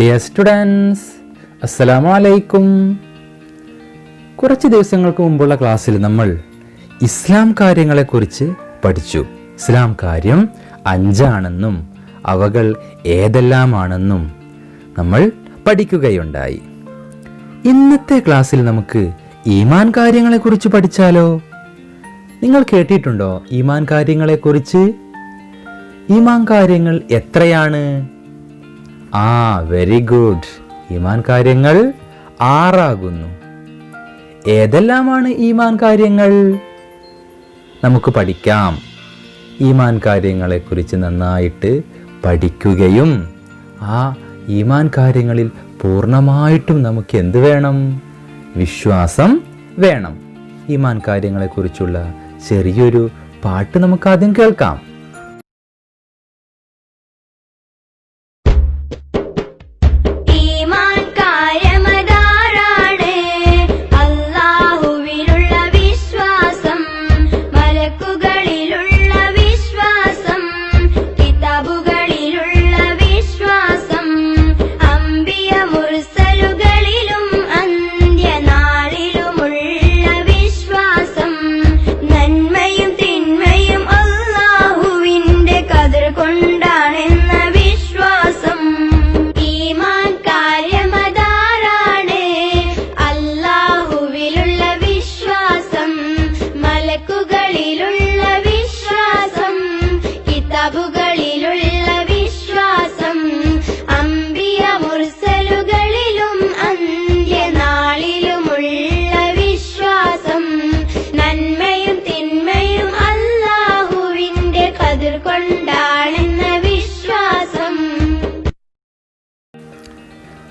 Dear students അസ്സലാമു അലൈക്കും കുറച്ച് ദിവസങ്ങൾക്ക് മുമ്പുള്ള ക്ലാസ്സിൽ നമ്മൾ ഇസ്ലാം കാര്യങ്ങളെക്കുറിച്ച് പഠിച്ചു. ഇസ്ലാം കാര്യം അഞ്ചാണെന്നും അവകൾ ഏതെല്ലാമാണെന്നും നമ്മൾ പഠിക്കുകയുണ്ടായി. ഇന്നത്തെ ക്ലാസ്സിൽ നമുക്ക് ഈമാൻ കാര്യങ്ങളെക്കുറിച്ച് പഠിച്ചാലോ? നിങ്ങൾ കേട്ടിട്ടുണ്ടോ ഈമാൻ കാര്യങ്ങളെക്കുറിച്ച്? ഈമാൻ കാര്യങ്ങൾ എത്രയാണ്? ആ വെരി ഗുഡ് ഈമാൻ കാര്യങ്ങൾ ആറാകുന്നു. ഏതെല്ലാമാണ് ഈമാൻ കാര്യങ്ങൾ? നമുക്ക് പഠിക്കാം. ഈമാൻ കാര്യങ്ങളെക്കുറിച്ച് നന്നായിട്ട് പഠിക്കുകയും ആ ഈമാൻ കാര്യങ്ങളിൽ പൂർണമായിട്ടും നമുക്ക് എന്ത് വേണം? വിശ്വാസം വേണം. ഈമാൻ കാര്യങ്ങളെക്കുറിച്ചുള്ള ചെറിയൊരു പാട്ട് നമുക്ക് ആദ്യം കേൾക്കാം.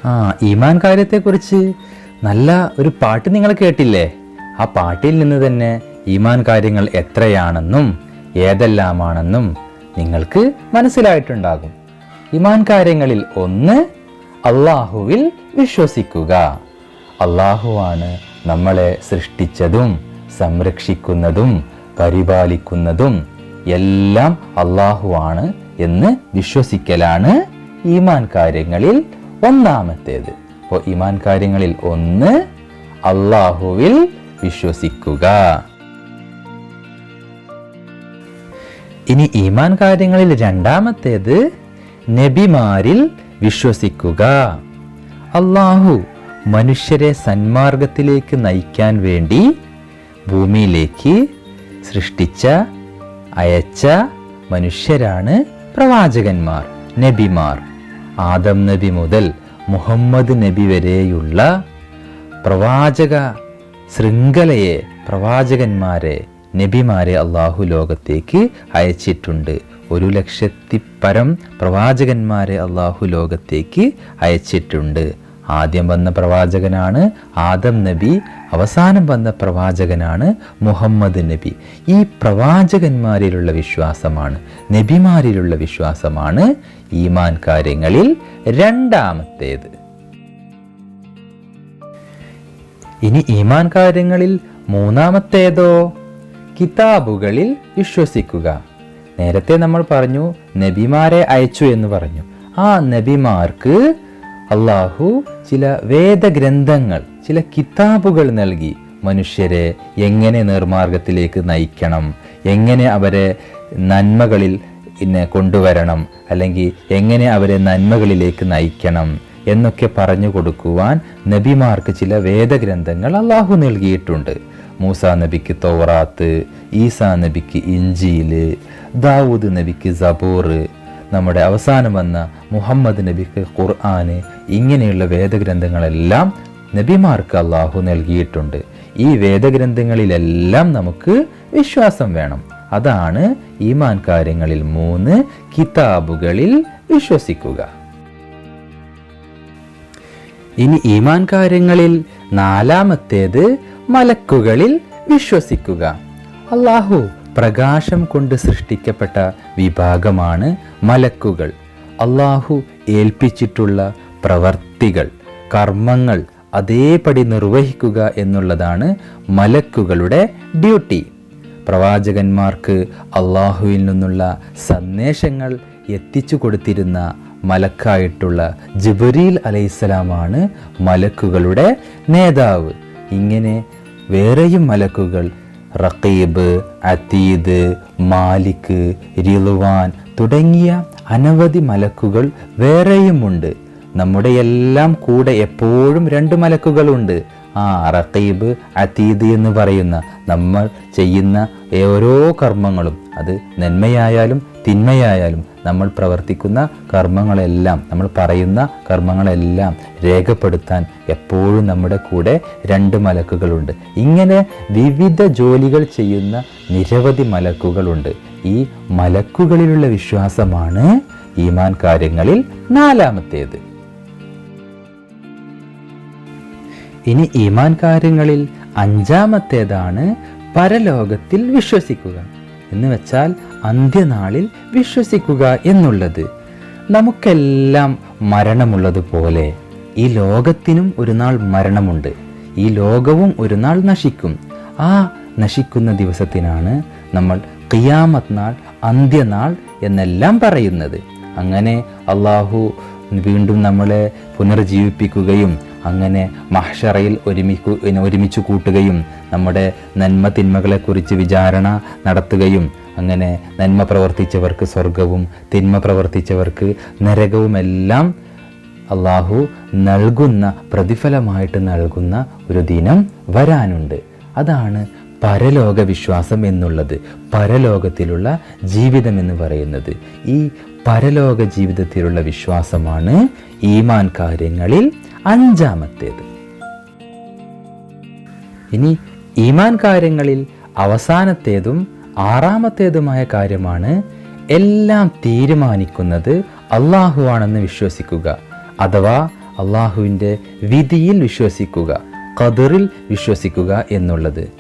ആ ഈമാൻ കാര്യത്തെക്കുറിച്ച് നല്ല ഒരു പാട്ട് നിങ്ങൾ കേട്ടില്ലേ? ആ പാട്ടിൽ നിന്ന് തന്നെ ഈമാൻ കാര്യങ്ങൾ എത്രയാണെന്നും ഏതെല്ലാമാണെന്നും നിങ്ങൾക്ക് മനസ്സിലായിട്ടുണ്ടാകും. ഇമാൻ കാര്യങ്ങളിൽ ഒന്ന് അള്ളാഹുവിൽ വിശ്വസിക്കുക. അള്ളാഹുവാണ് നമ്മളെ സൃഷ്ടിച്ചതും സംരക്ഷിക്കുന്നതും പരിപാലിക്കുന്നതും എല്ലാം അള്ളാഹുവാണ് എന്ന് വിശ്വസിക്കലാണ് ഈമാൻ കാര്യങ്ങളിൽ ഒന്നാമത്തേത്. അപ്പോൾ ഇമാൻ കാര്യങ്ങളിൽ ഒന്ന് അള്ളാഹുവിൽ വിശ്വസിക്കുക. ഇനി ഈമാൻ കാര്യങ്ങളിൽ രണ്ടാമത്തേത് നബിമാരിൽ വിശ്വസിക്കുക. അള്ളാഹു മനുഷ്യരെ സന്മാർഗത്തിലേക്ക് നയിക്കാൻ വേണ്ടി ഭൂമിയിലേക്ക് സൃഷ്ടിച്ച അയച്ച മനുഷ്യരാണ് പ്രവാചകന്മാർ നബിമാർ. ആദം നബി മുതൽ മുഹമ്മദ് നബി വരെയുള്ള പ്രവാചക ശൃംഖലയെ പ്രവാചകന്മാരെ നബിമാരെ അള്ളാഹു ലോകത്തേക്ക് അയച്ചിട്ടുണ്ട്. ഒരു ലക്ഷത്തി പരം പ്രവാചകന്മാരെ അള്ളാഹു ലോകത്തേക്ക് അയച്ചിട്ടുണ്ട്. ആദ്യം വന്ന പ്രവാചകനാണ് ആദം നബി അവസാനം വന്ന പ്രവാചകനാണ് മുഹമ്മദ് നബി. ഈ പ്രവാചകന്മാരിലുള്ള വിശ്വാസമാണ് നബിമാരിലുള്ള വിശ്വാസമാണ് ഈമാൻ കാര്യങ്ങളിൽ രണ്ടാമത്തേത്. ഇനി ഈമാൻ കാര്യങ്ങളിൽ മൂന്നാമത്തേതോ? കിതാബുകളിൽ വിശ്വസിക്കുക. നേരത്തെ നമ്മൾ പറഞ്ഞു നബിമാരെ അയച്ചു എന്ന് പറഞ്ഞു. ആ നബിമാർക്ക് അള്ളാഹു ചില വേദഗ്രന്ഥങ്ങൾ ചില കിതാബുകൾ നൽകി മനുഷ്യരെ എങ്ങനെ നിർമാർഗത്തിലേക്ക് നയിക്കണം എങ്ങനെ അവരെ നന്മകളിൽ പിന്നെ കൊണ്ടുവരണം അല്ലെങ്കിൽ എങ്ങനെ അവരെ നന്മകളിലേക്ക് നയിക്കണം എന്നൊക്കെ പറഞ്ഞു കൊടുക്കുവാൻ നബിമാർക്ക് ചില വേദഗ്രന്ഥങ്ങൾ അള്ളാഹു നൽകിയിട്ടുണ്ട്. മൂസ നബിക്ക് തോറാത്ത് ഈസാ നബിക്ക് ഇഞ്ചിയിൽ ദാവൂദ് നബിക്ക് സബൂർ നമ്മുടെ അവസാനം വന്ന മുഹമ്മദ് നബിക്ക് ഖുർആന് ഇങ്ങനെയുള്ള വേദഗ്രന്ഥങ്ങളെല്ലാം നബിമാർക്ക് അള്ളാഹു നൽകിയിട്ടുണ്ട്. ഈ വേദഗ്രന്ഥങ്ങളിലെല്ലാം നമുക്ക് വിശ്വാസം വേണം. അതാണ് ഈമാൻ കാര്യങ്ങളിൽ മൂന്ന് കിതാബുകളിൽ വിശ്വസിക്കുക. ഇനി ഈമാൻ കാര്യങ്ങളിൽ നാലാമത്തേത് മലക്കുകളിൽ വിശ്വസിക്കുക. അള്ളാഹു പ്രകാശം കൊണ്ട് സൃഷ്ടിക്കപ്പെട്ട വിഭാഗമാണ് മലക്കുകൾ. അള്ളാഹു ഏൽപ്പിച്ചിട്ടുള്ള പ്രവർത്തികൾ കർമ്മങ്ങൾ അതേപടി നിർവഹിക്കുക എന്നുള്ളതാണ് മലക്കുകളുടെ ഡ്യൂട്ടി. പ്രവാചകന്മാർക്ക് അള്ളാഹുവിൽ നിന്നുള്ള സന്ദേശങ്ങൾ എത്തിച്ചു കൊടുത്തിരുന്ന മലക്കായിട്ടുള്ള ജിബരീൽ അലൈഹിസ്സലാമാണ് മലക്കുകളുടെ നേതാവ്. ഇങ്ങനെ വേറെയും മലക്കുകൾ റഖീബ് അതീദ് മാലിക് റിളുവാൻ തുടങ്ങിയ അനവധി മലക്കുകൾ വേറെയുമുണ്ട്. നമ്മുടെ എല്ലാം കൂടെ എപ്പോഴും രണ്ട് മലക്കുകളുണ്ട്. ആ റഖീബ് അതീദ് എന്ന് പറയുന്ന നമ്മൾ ചെയ്യുന്ന ഓരോ കർമ്മങ്ങളും അത് നന്മയായാലും തിന്മയായാലും നമ്മൾ പ്രവർത്തിക്കുന്ന കർമ്മങ്ങളെല്ലാം നമ്മൾ പറയുന്ന കർമ്മങ്ങളെല്ലാം രേഖപ്പെടുത്താൻ എപ്പോഴും നമ്മുടെ കൂടെ രണ്ട് മലക്കുകളുണ്ട്. ഇങ്ങനെ വിവിധ ജോലികൾ ചെയ്യുന്ന നിരവധി മലക്കുകളുണ്ട്. ഈ മലക്കുകളിലുള്ള വിശ്വാസമാണ് ഈമാൻ കാര്യങ്ങളിൽ നാലാമത്തേത്. ഇനി ഈമാൻ കാര്യങ്ങളിൽ അഞ്ചാമത്തേതാണ് പരലോകത്തിൽ വിശ്വസിക്കുക. എന്ന് വെച്ചാൽ അന്ത്യനാളിൽ വിശ്വസിക്കുക എന്നുള്ളത്. നമുക്കെല്ലാം മരണമുള്ളതുപോലെ ഈ ലോകത്തിനും ഒരു നാൾ മരണമുണ്ട്. ഈ ലോകവും ഒരു നാൾ നശിക്കും. ആ നശിക്കുന്ന ദിവസത്തിനാണ് നമ്മൾ ഖിയാമത്ത് നാൾ അന്ത്യനാൾ എന്നെല്ലാം പറയുന്നത്. അങ്ങനെ അള്ളാഹു വീണ്ടും നമ്മളെ പുനർജീവിപ്പിക്കുകയും അങ്ങനെ മഹ്ഷറയിൽ ഒരുമിക്കു ഒരുമിച്ച് കൂട്ടുകയും നമ്മുടെ നന്മ തിന്മകളെക്കുറിച്ച് വിചാരണ നടത്തുകയും അങ്ങനെ നന്മ പ്രവർത്തിച്ചവർക്ക് സ്വർഗവും തിന്മ പ്രവർത്തിച്ചവർക്ക് നരകവുമെല്ലാം അള്ളാഹു നൽകുന്ന പ്രതിഫലമായിട്ട് നൽകുന്ന ഒരു ദിനം വരാനുണ്ട്. അതാണ് പരലോക വിശ്വാസം എന്നുള്ളത്. പരലോകത്തിലുള്ള ജീവിതം എന്ന് പറയുന്നത്. ഈ പരലോക ജീവിതത്തിലുള്ള വിശ്വാസമാണ് ഈമാൻ കാര്യങ്ങളിൽ അഞ്ചാമത്തേത്. ഇനി ഈമാൻ കാര്യങ്ങളിൽ അവസാനത്തേതും ആറാമത്തേതുമായ കാര്യമാണ് എല്ലാം തീരുമാനിക്കുന്നത് അള്ളാഹുവാണെന്ന് വിശ്വസിക്കുക. അഥവാ അള്ളാഹുവിന്റെ വിധിയിൽ വിശ്വസിക്കുക കതിറിൽ വിശ്വസിക്കുക എന്നുള്ളത്.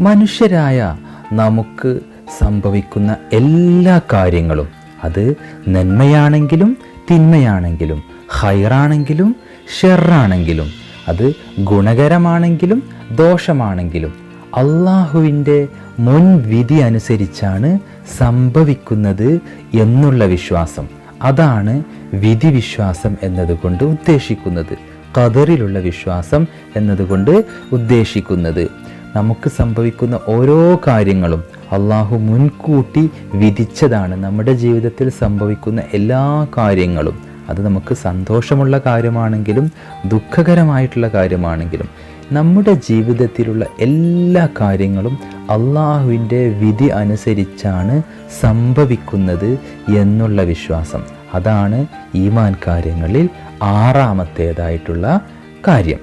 മനുഷ്യരായ നമുക്ക് സംഭവിക്കുന്ന എല്ലാ കാര്യങ്ങളും അത് നന്മയാണെങ്കിലും തിന്മയാണെങ്കിലും ഹൈറാണെങ്കിലും ഷെറാണെങ്കിലും അത് ഗുണകരമാണെങ്കിലും ദോഷമാണെങ്കിലും അള്ളാഹുവിന്റെ മുൻവിധി അനുസരിച്ചാണ് സംഭവിക്കുന്നത് എന്നുള്ള വിശ്വാസം. അതാണ് വിധിവിശ്വാസം എന്നതുകൊണ്ട് ഉദ്ദേശിക്കുന്നത്. കതറിലുള്ള വിശ്വാസം എന്നതുകൊണ്ട് ഉദ്ദേശിക്കുന്നത്. നമുക്ക് സംഭവിക്കുന്ന ഓരോ കാര്യങ്ങളും അള്ളാഹു മുൻകൂട്ടി വിധിച്ചതാണ്. നമ്മുടെ ജീവിതത്തിൽ സംഭവിക്കുന്ന എല്ലാ കാര്യങ്ങളും അത് നമുക്ക് സന്തോഷമുള്ള കാര്യമാണെങ്കിലും ദുഃഖകരമായിട്ടുള്ള കാര്യമാണെങ്കിലും നമ്മുടെ ജീവിതത്തിലുള്ള എല്ലാ കാര്യങ്ങളും അള്ളാഹുവിന്റെ വിധി അനുസരിച്ചാണ് സംഭവിക്കുന്നത് എന്നുള്ള വിശ്വാസം. അതാണ് ഈമാൻ കാര്യങ്ങളിൽ ആറാമത്തേതായിട്ടുള്ള കാര്യം.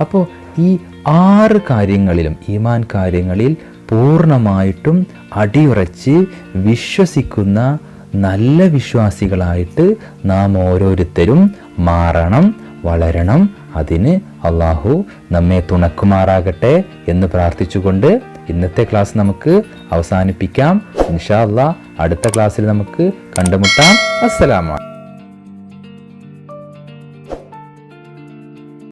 അപ്പോൾ ഈ ആറ് കാര്യങ്ങളിലും ഈമാൻ കാര്യങ്ങളിൽ പൂർണമായിട്ടും അടിയുറച്ച് വിശ്വസിക്കുന്ന നല്ല വിശ്വാസികളായിട്ട് നാം ഓരോരുത്തരും മാറണം വളരണം. അതിന് അള്ളാഹു നമ്മെ തുണക്കുമാറാകട്ടെ എന്ന് പ്രാർത്ഥിച്ചുകൊണ്ട് ഇന്നത്തെ ക്ലാസ് നമുക്ക് അവസാനിപ്പിക്കാം. ഇൻഷാ അള്ളാഹ് അടുത്ത ക്ലാസ്സിൽ നമുക്ക് കണ്ടുമുട്ടാം. അസ്സലാമു